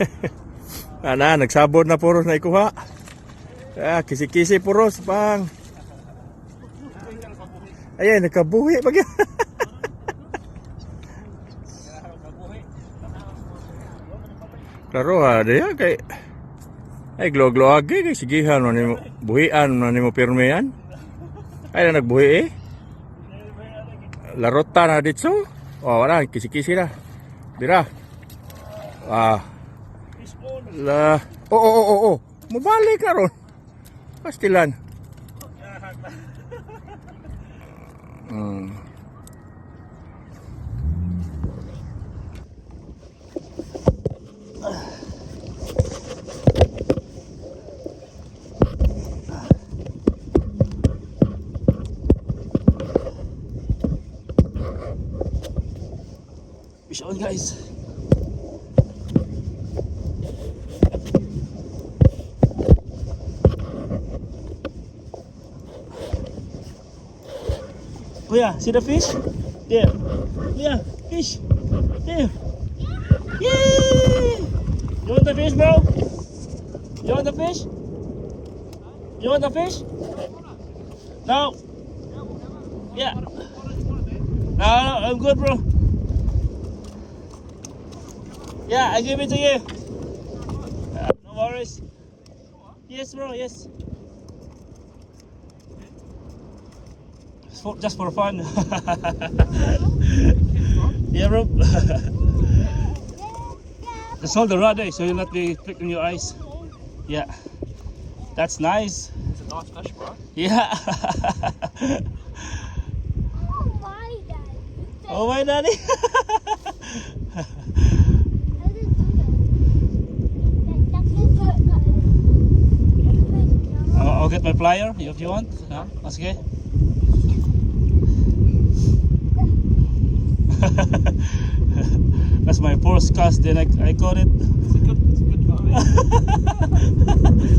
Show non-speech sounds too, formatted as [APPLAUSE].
[LAUGHS] Ana, nagsabod na puros na ikuha. Ah, kisi-kisi puros pang. Ayan, nakabuhi pag [LAUGHS] Klaro ha, diya kay ay glo-glo agi kay sigihan man nimo buhian man nimo pirmi yan. Ay na nagbuhi eh. Larota na ditso. Oh, wala kisi-kisi na. Dira. Ah. La. Oo, oo, oo, oo. Mubalik ka ron. Pastilan. Hmm. Fish on guys. Oh yeah, see the fish? There. Yeah, fish. There. Yay! You want the fish, bro? You want the fish? You want the fish? No. Yeah. No, no, I'm good, bro. Yeah, I give it to you. Uh, no worries. Yes, bro. Yes. Just for, just for fun. [LAUGHS] yeah, bro. [LAUGHS] just hold the rod there so you'll not be pricking your eyes. Yeah. That's nice. It's a nice fish, bro. Yeah. [LAUGHS] Oh my God. oh my daddy. Get my plier if you want. Yeah, that's okay. [LAUGHS] that's my first cast. Then I, I got it. It's a good, it's a good. [LAUGHS]